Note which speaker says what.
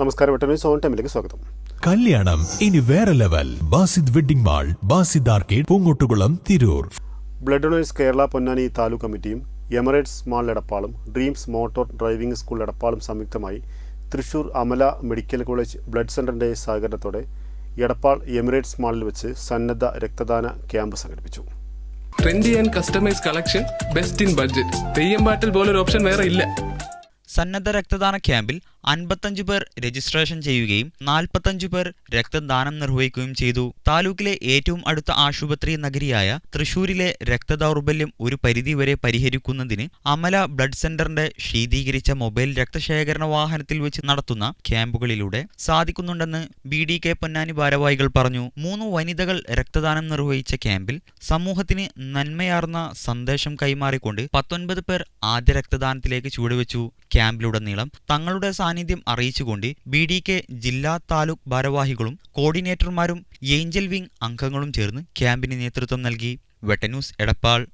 Speaker 1: നമസ്കാരം വെട്ടനൂസ് ഓൺ ടൈമിലേക്ക് സ്വാഗതം.
Speaker 2: കല്യാണം. ഇനി വേറെ level. Basith wedding mall Basith arcade Poongottukulam Tirur.
Speaker 1: Blood donors Kerala Ponnani taluk കമ്മിറ്റിയും എമറേറ്റ്സ് മാൾ എടപ്പാളും ഡ്രീംസ് മോട്ടോർ ഡ്രൈവിംഗ് സ്കൂൾ എടപ്പാളും സംയുക്തമായി Thrissur Amala medical college blood സെന്ററിന്റെ സഹകരണത്തോടെ എടപ്പാൾ എമിറേറ്റ്സ് മാളിൽ വെച്ച് സന്നദ്ധ രക്തദാന ക്യാമ്പ് സംഘടിപ്പിച്ചു.
Speaker 3: Trendy and customise collection best in budget. Theyyam പാട്ടിൽ പോലൊരു ഓപ്ഷൻ വേറെ ഇല്ല.
Speaker 4: സന്നദ്ധ രക്തദാന ക്യാമ്പിൽ അൻപത്തഞ്ചു പേർ രജിസ്ട്രേഷൻ ചെയ്യുകയും നാൽപ്പത്തഞ്ചു പേർ രക്തദാനം നിർവഹിക്കുകയും ചെയ്തു. താലൂക്കിലെ ഏറ്റവും അടുത്ത ആശുപത്രി നഗരിയായ തൃശൂരിലെ രക്തദൗർബല്യം ഒരു പരിധിവരെ പരിഹരിക്കുന്നതിന് അമല ബ്ലഡ് സെന്ററിന്റെ ശീതീകരിച്ച മൊബൈൽ രക്തശേഖരണ വാഹനത്തിൽ വെച്ച് നടത്തുന്ന ക്യാമ്പുകളിലൂടെ സാധിക്കുന്നുണ്ടെന്ന് ബി ഡി കെ പൊന്നാനി ഭാരവാഹികൾ പറഞ്ഞു. മൂന്ന് വനിതകൾ രക്തദാനം നിർവഹിച്ച ക്യാമ്പിൽ സമൂഹത്തിന് നന്മയാർന്ന സന്ദേശം കൈമാറിക്കൊണ്ട് പത്തൊൻപത് പേർ ആദ്യ രക്തദാനത്തിലേക്ക് ചുവടുവെച്ചു. ക്യാമ്പിലുടനീളം തങ്ങളുടെ സാന്നിധ്യം അറിയിച്ചുകൊണ്ട് ബി ഡി കെ ജില്ലാ താലൂക്ക് ഭാരവാഹികളും കോർഡിനേറ്റർമാരും ഏഞ്ചൽ വിംഗ് അംഗങ്ങളും ചേർന്ന് ക്യാമ്പിന് നേതൃത്വം നൽകി. വെട്ടന്യൂസ് എടപ്പാൾ.